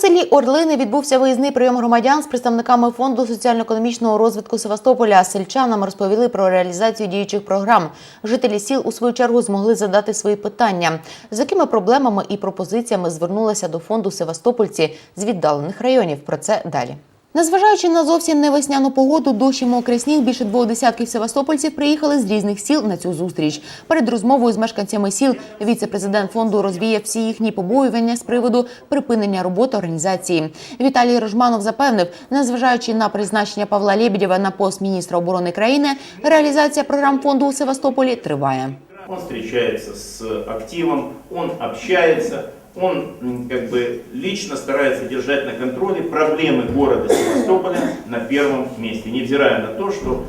селі Орлини відбувся виїзний прийом громадян з представниками фонду соціально-економічного розвитку Севастополя. Сельчанам розповіли про реалізацію діючих програм. Жителі сіл у свою чергу змогли задати свої питання, з якими проблемами і пропозиціями звернулися до фонду Севастопольці з віддалених районів. Про це далі. Незважаючи на зовсім не весняну погоду, дощ і мокрий сніг, більше двох десятків севастопольців приїхали з різних сіл на цю зустріч. Перед розмовою з мешканцями сіл віце-президент фонду розвіяв всі їхні побоювання з приводу припинення роботи організації. Віталій Рожманов запевнив, незважаючи на призначення Павла Лєбєдєва на пост міністра оборони країни, реалізація програм фонду у Севастополі триває. Он встречается с активом, он общается, он как бы лично старается держать на контроле проблемы города Севастополя на первом месте, невзирая на то, что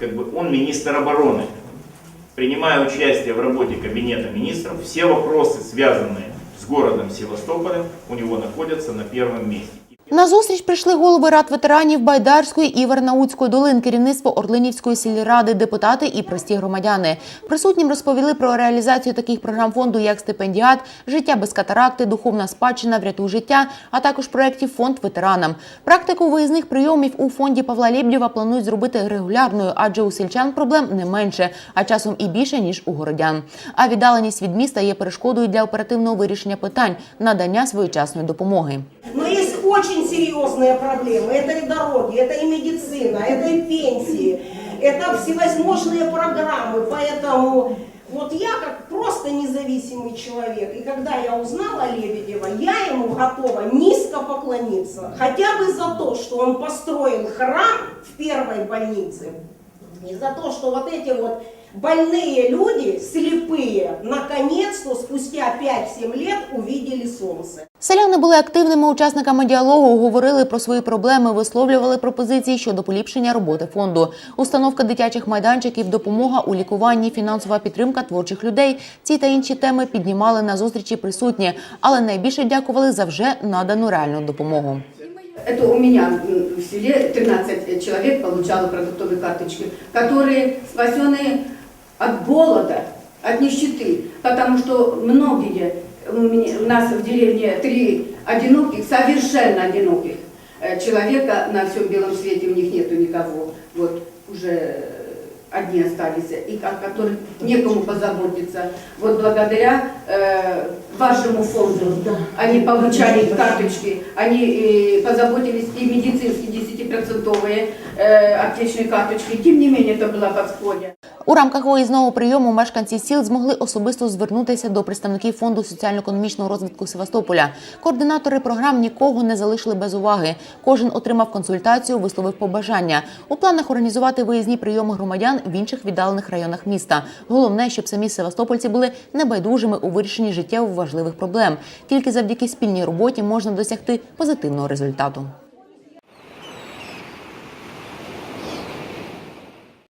как бы, он министр обороны. Принимая участие в работе Кабинета министров, все вопросы, связанные с городом Севастополем, у него находятся на первом месте. На зустріч прийшли голови рад ветеранів Байдарської і Вернаудської долин, керівництво Орлинівської сільради, депутати і прості громадяни. Присутнім розповіли про реалізацію таких програм фонду, як стипендіат, життя без катаракти, духовна спадщина, врятуй життя, а також проєктів фонд ветеранам. Практику виїзних прийомів у фонді Павла Лєбдєва планують зробити регулярною, адже у сільчан проблем не менше, а часом і більше ніж у городян. А віддаленість від міста є перешкодою для оперативного вирішення питань, надання своєчасної допомоги. Очень серьезные проблемы. Это и дороги, это и медицина, это и пенсии, это всевозможные программы. Поэтому вот я как просто независимый человек, и когда я узнала Лебедева, я ему готова низко поклониться. Хотя бы за то, что он построил храм в первой больнице, и за то, что вот эти вот больные люди, слепые, наконец-то спустя 5-7 лет увидели солнце. Селяни були активними учасниками діалогу, говорили про свої проблеми, висловлювали пропозиції щодо поліпшення роботи фонду. Установка дитячих майданчиків, допомога у лікуванні, фінансова підтримка творчих людей. Ці та інші теми піднімали на зустрічі присутні, але найбільше дякували за вже надану реальну допомогу. Это у меня м, в селе 13 человек получало продуктовые карточки, которые спасенные от голода, от нищеты, потому что многие, у, нас в деревне три одиноких, совершенно одиноких э, человека на всем белом свете, у них нету никого, вот уже одни остались, и о которых некому позаботиться. Вот благодаря э, вашему фонду они получали карточки, они э, позаботились и медицинские 10% э, аптечные карточки. Тем не менее, это было подспорье. У рамках виїзного прийому мешканці сіл змогли особисто звернутися до представників фонду соціально-економічного розвитку Севастополя. Координатори програм нікого не залишили без уваги. Кожен отримав консультацію, висловив побажання. У планах організувати виїзні прийоми громадян в інших віддалених районах міста. Головне, щоб самі севастопольці були небайдужими у вирішенні життєво важливих проблем. Тільки завдяки спільній роботі можна досягти позитивного результату.